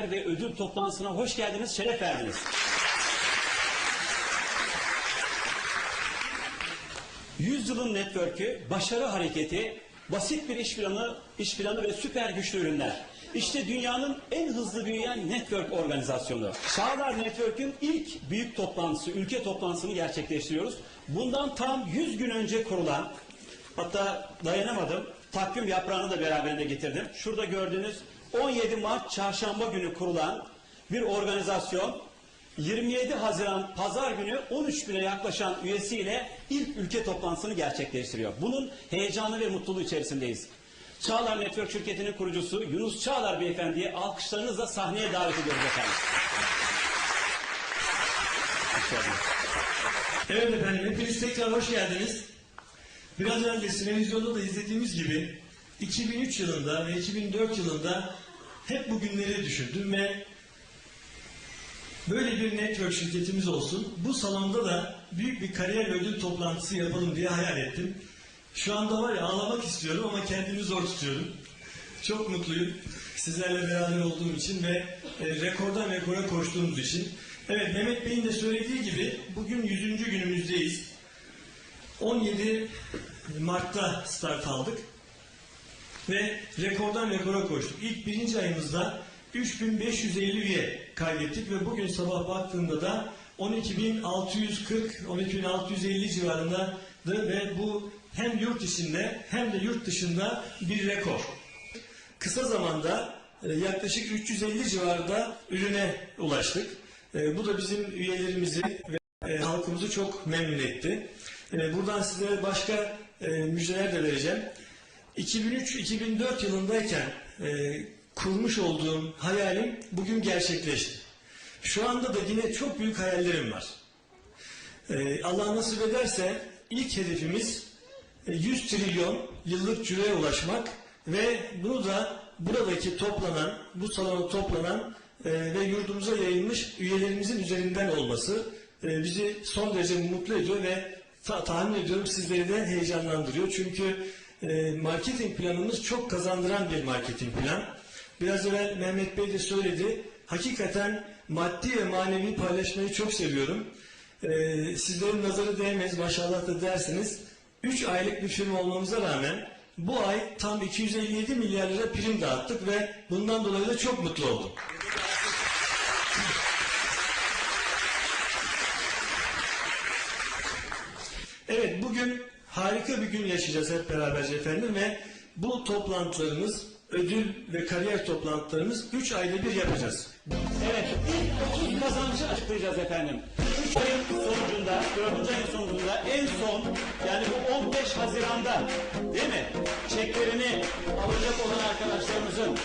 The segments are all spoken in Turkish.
kariyer ve ödül toplantısına hoş geldiniz, şeref verdiniz. Yüzyılın network'ü, başarı hareketi, basit bir iş planı, iş planı ve süper güçlü ürünler. İşte dünyanın en hızlı büyüyen network organizasyonu. Çağlar Network'ün ilk büyük toplantısı, ülke toplantısını gerçekleştiriyoruz. Bundan tam 100 gün önce kurulan, hatta dayanamadım, takvim yaprağını da beraberinde getirdim. Şurada gördüğünüz 17 Mart çarşamba günü kurulan bir organizasyon 27 Haziran Pazar günü 13 bine yaklaşan üyesiyle ilk ülke toplantısını gerçekleştiriyor. Bunun heyecanı ve mutluluğu içerisindeyiz. Çağlar Network şirketinin kurucusu Yunus Çağlar Beyefendi'yi alkışlarınızla sahneye davet ediyoruz efendim. Evet efendim, hepiniz tekrar hoş geldiniz. Biraz önce televizyonda da izlediğimiz gibi 2003 yılında ve 2004 yılında hep bu günleri düşündüm ve böyle bir network şirketimiz olsun. Bu salonda da büyük bir kariyer ödül toplantısı yapalım diye hayal ettim. Şu anda var ya ağlamak istiyorum ama kendimi zor tutuyorum. Çok mutluyum sizlerle beraber olduğum için ve e, rekordan rekora koştuğumuz için. Evet Mehmet Bey'in de söylediği gibi bugün 100. günümüzdeyiz. 17 Mart'ta start aldık ve rekordan rekora koştuk. İlk birinci ayımızda 3550 üye kaydettik ve bugün sabah baktığımda da 12640 12650 civarındadır ve bu hem yurt içinde hem de yurt dışında bir rekor. Kısa zamanda e, yaklaşık 350 civarında ürüne ulaştık. E, Bu da bizim üyelerimizi ve e, halkımızı çok memnun etti. Buradan sizlere başka müjdeler de vereceğim. 2003-2004 yılındayken e, kurmuş olduğum hayalim bugün gerçekleşti. Şu anda da yine çok büyük hayallerim var. E, Allah nasip ederse ilk hedefimiz e, 100 trilyon yıllık cüreye ulaşmak ve bunu da buradaki toplanan, bu salona toplanan e, ve yurdumuza yayılmış üyelerimizin üzerinden olması e, bizi son derece mutlu ediyor ve ta- tahmin ediyorum sizleri de heyecanlandırıyor. Çünkü e, marketing planımız çok kazandıran bir marketing plan. Biraz evvel Mehmet Bey de söyledi. Hakikaten maddi ve manevi paylaşmayı çok seviyorum. E, sizlerin nazarı değmez maşallah da dersiniz. 3 aylık bir firma olmamıza rağmen bu ay tam 257 milyar lira prim dağıttık ve bundan dolayı da çok mutlu oldum. Evet bugün harika bir gün yaşayacağız hep beraberce efendim ve bu toplantılarımız ödül ve kariyer toplantılarımız 3 ayda bir yapacağız. Evet, ilk 30 kazancı açıklayacağız efendim. 3 ayın sonucunda, 4. ayın sonucunda en son yani bu 15 Haziran'da değil mi? Çeklerini alacak olan arkadaşlarımızın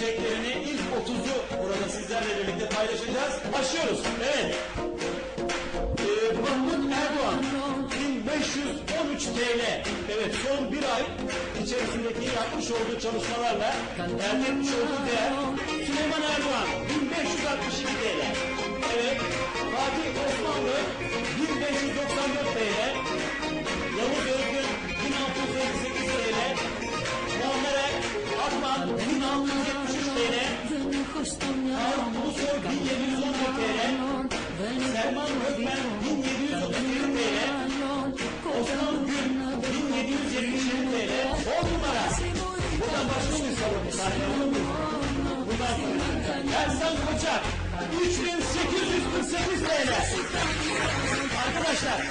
çeklerini ilk 30'u burada sizlerle birlikte paylaşacağız. Başlıyoruz. Evet. TL. Evet son bir ay içerisindeki yapmış olduğu çalışmalarla elde etmiş olduğu değer Süleyman Erdoğan 1562 TL. Evet Fatih Osmanlı 1594 TL. Yavuz Özgün 1658 TL. Muammer Akman 1673 TL. Harun Ulusoy 1711 TL. Selman Gökmen 1737 TL. Osman Gül 1777 TL. 10 numara. Buradan başlıyor muyuz salonu? Sahne olur muyuz? Bundan sonra. Ersan Koçak 3848 TL. Arkadaşlar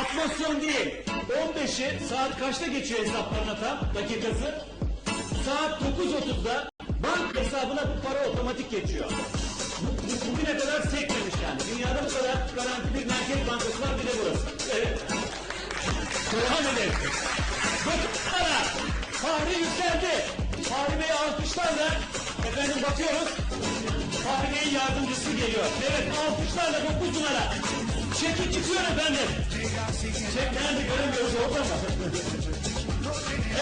atmosyon değil. 15'i saat kaçta geçiyor hesaplarına tam dakikası? Saat 9.30'da banka hesabına bu para otomatik geçiyor. Bu- bu- Bugüne kadar sekmemiş yani. Dünyada bu kadar garanti bir merkez bankası var bir de burası. Evet. Devam edelim. Bakın bana. Fahri yükseldi. Fahri Bey alkışlarla efendim bakıyoruz. Fahri Bey'in yardımcısı geliyor. Evet alkışlarla 9 numara. Çeki çıkıyor efendim. Çek nerede göremiyoruz orada mı?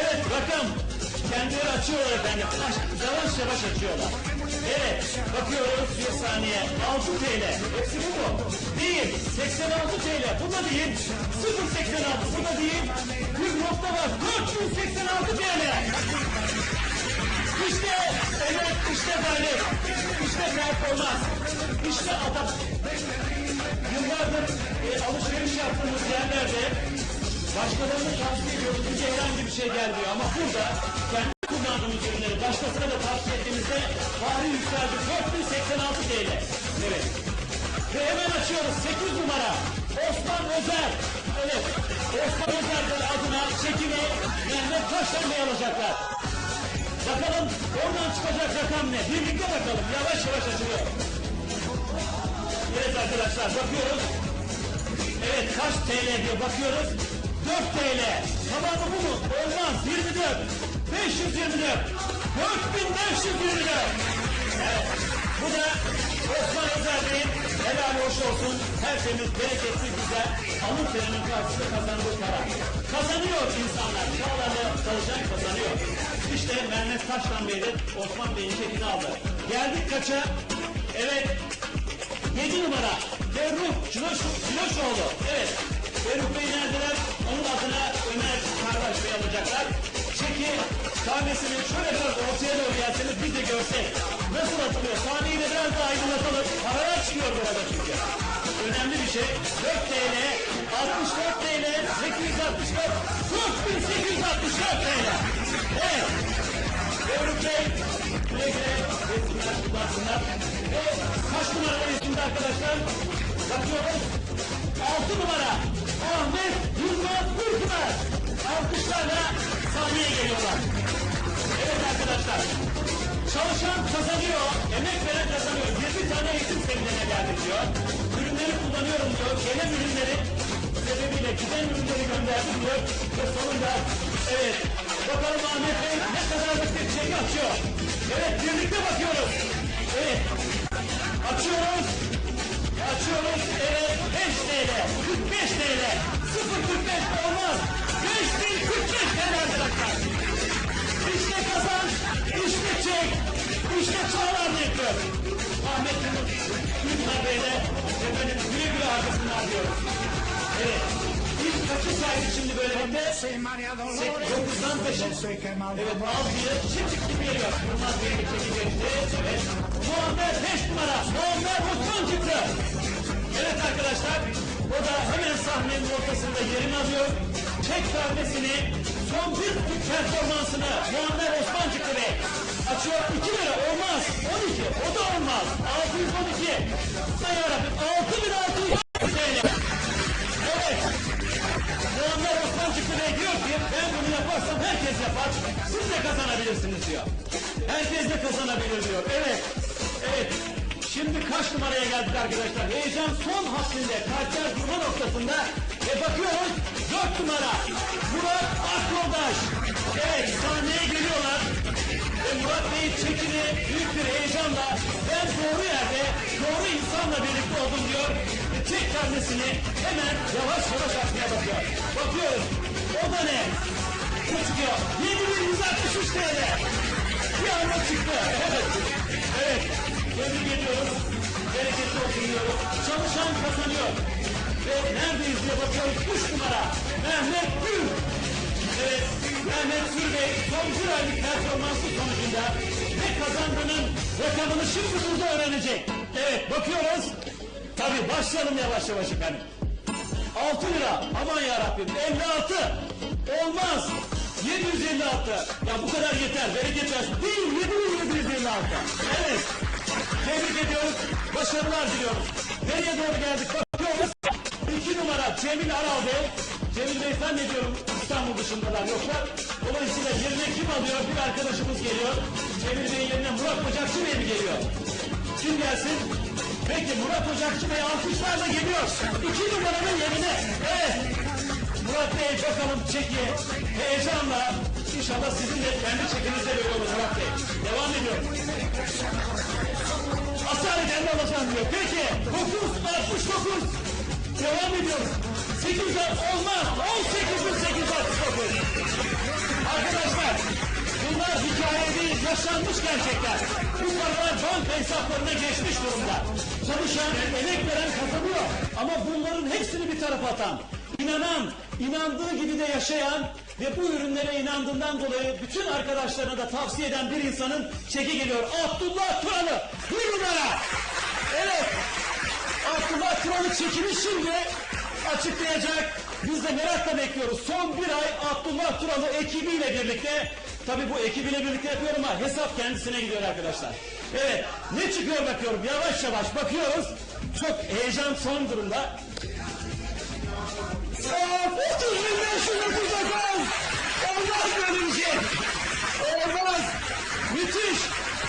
Evet rakam. Kendileri açıyorlar efendim. Yavaş yavaş açıyorlar. Evet. Bakıyoruz bir saniye. 6 TL. Hepsi bu mu? Değil. 86 TL. Bu da değil. 086. Bu da değil. Bir nokta var. 486 TL. İşte evet işte gayret. İşte performans. İşte adam. Yıllardır e, alışveriş yaptığımız yerlerde başkalarını tavsiye ediyoruz. Bize herhangi bir şey gelmiyor ama burada kendi kullandığımız ürünleri başkasına da tavsiye ettiğimizde fahri yükseldi. 4086 TL. Evet. Ve hemen açıyoruz. 8 numara. Osman Özer. Evet. Osman Özer'den adına çekimi Mehmet Taşlan Bey alacaklar. Bakalım oradan çıkacak rakam ne? Birlikte bakalım. Yavaş yavaş açılıyor. Evet arkadaşlar bakıyoruz. Evet kaç TL diye bakıyoruz. 4 TL. Tamamı bu mu? Olmaz. 24. 524. 4524. Evet. Bu da Osman Özer Bey'in helal hoş olsun. Tertemiz, bereketli, güzel. Alın terinin karşısında kazandığı para. Kazanıyor insanlar. Çağlarla çalışan kazanıyor. İşte Mehmet Taşlan Bey de Osman Bey'in çekini aldı. Geldik kaça? Evet. 7 numara Ferruh Ciloş, Ciloşoğlu. Evet. Ferruh Bey neredeler? Onun adına Ömer Karbaş Bey alacaklar. Çeki sahnesini şöyle biraz ortaya doğru gelseniz biz de görsek. Nasıl atılıyor? Sahneyi de biraz daha aydınlatalım. Paralar çıkıyor burada çünkü. Önemli bir şey. 4 TL, 64 TL, 864, 4864 TL. Evet. Ferruh Bey, güle güle resimler kullansınlar. Ve kaç numara resimde arkadaşlar? Bakıyoruz. 6 numara. Emek veren kazanıyor. 20 tane eğitim seminerine geldik diyor. Ürünleri kullanıyorum diyor. Gelen ürünleri sebebiyle giden ürünleri gönderdim diyor. Ve sonunda evet bakalım Ahmet Bey ne kadarlık bir çek açıyor. Evet birlikte bakıyoruz. Evet açıyoruz. Açıyoruz. Evet 5 TL, 45 TL, 0.45 olmaz. 5045 TL arkadaşlar. İşte kazanç, işte çek, işte çağlar nektar. Ahmet Yunus, Gülmar Bey'le efendim güle güle arkasından diyoruz. Evet. İlk kaçı saydı şimdi böyle hem Soy María Dolores, 9'dan 5'e. no sé qué mal Evet altıya çift gibi geliyor. Yılmaz Bey'in çeki geçti. Evet. Muammer 5 numara. Muammer Osman çıktı. Evet arkadaşlar. O da hemen sahnenin ortasında yerini alıyor. Çek sahnesini son bir performansını Muammer. Açıyor 2 lira olmaz. 12 o da olmaz. 612. Say yarabbim 6600 TL. Evet. Muammer Osman çıktı Bey diyor ki ben bunu yaparsam herkes yapar. Siz de kazanabilirsiniz diyor. Herkes de kazanabilir diyor. Evet. Evet. Şimdi kaç numaraya geldik arkadaşlar? Heyecan son haddinde. Kalpler durma noktasında. Ve bakıyoruz 4 numara. Murat Akyoldaş. Evet sahneye geliyorlar. Ve Murat Bey'in çekini büyük bir heyecanla ben doğru yerde doğru insanla birlikte oldum diyor. Ve çek karnesini hemen yavaş yavaş açmaya bakıyor. Bakıyoruz. O da ne? Bu çıkıyor. 7163 TL. Bir anda çıktı. Evet. Evet. Tebrik ediyoruz. Bereketli olsun diyoruz. Çalışan kazanıyor. Ve neredeyiz diye bakıyoruz. 3 numara. Mehmet Gül. Evet, Mehmet Sür Bey son bir aylık performansı sonucunda ne kazandığının rakamını şimdi burada öğrenecek. Evet, bakıyoruz. Tabii başlayalım yavaş yavaş efendim. 6 lira. Aman ya Rabbim. 56. Olmaz. 756. Ya bu kadar yeter. Bereket versin. Değil. 7756. Evet. Tebrik ediyoruz. Başarılar diliyoruz. Nereye doğru geldik? Bakıyoruz. 2 numara Cemil Aral Bey. Cemil Bey sen ne diyorum İstanbul dışındalar yoksa. Dolayısıyla yerine kim alıyor? Bir arkadaşımız geliyor. Cemil Bey'in yerine Murat Ocakçı Bey mi geliyor? Kim gelsin? Peki Murat Ocakçı Bey alkışlarla geliyor. İki numaranın yerine. Evet. Murat Bey bakalım çeki heyecanla İnşallah sizin de kendi çekinizde böyle olur Murat Bey. Devam ediyorum. Asalet de alacağım diyor. Peki 969 devam ediyoruz. 8 olmaz. 18.869 Arkadaşlar bunlar hikaye değil yaşanmış gerçekler. Bu paralar banka hesaplarına geçmiş durumda. Çalışan, emek veren kazanıyor. Ama bunların hepsini bir tarafa atan, inanan, inandığı gibi de yaşayan ve bu ürünlere inandığından dolayı bütün arkadaşlarına da tavsiye eden bir insanın çeki geliyor. Abdullah Turan'ı bir numara. Evet. Turan'ı çekimi şimdi açıklayacak. Biz de merakla bekliyoruz. Son bir ay Abdullah Turan'ı ekibiyle birlikte Tabii bu ekibiyle birlikte yapıyorum ama hesap kendisine gidiyor arkadaşlar. Evet ne çıkıyor bakıyorum yavaş yavaş bakıyoruz. Çok heyecan son durumda. Of 3539 Olmaz böyle bir şey. Olmaz. Müthiş.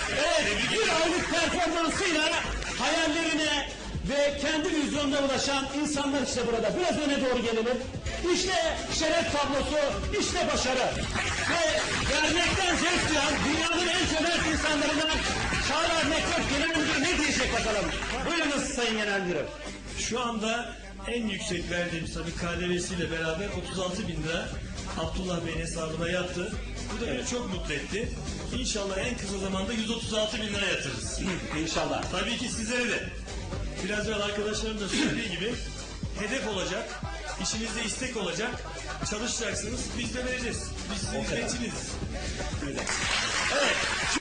Evet bir aylık performansıyla hayallerine ve kendi vizyonuna ulaşan insanlar işte burada. Biraz öne doğru gelelim. İşte şeref tablosu, işte başarı. Ve vermekten zevk duyan dünyanın en cömert insanlarından Çağlar Mektat Genel Müdürü ne diyecek bakalım. Buyurunuz Sayın Genel Müdürüm. Şu anda en yüksek verdiğimiz tabii KDV'siyle beraber 36 bin lira Abdullah Bey'in hesabına yattı. Bu da beni çok mutlu etti. İnşallah en kısa zamanda 136 bin lira yatırırız. İnşallah. Tabii ki sizlere de. Biraz önce arkadaşlarım da söylediği gibi hedef olacak, işinizde istek olacak, çalışacaksınız, biz de vereceğiz. Biz sizin hizmetiniz. Evet.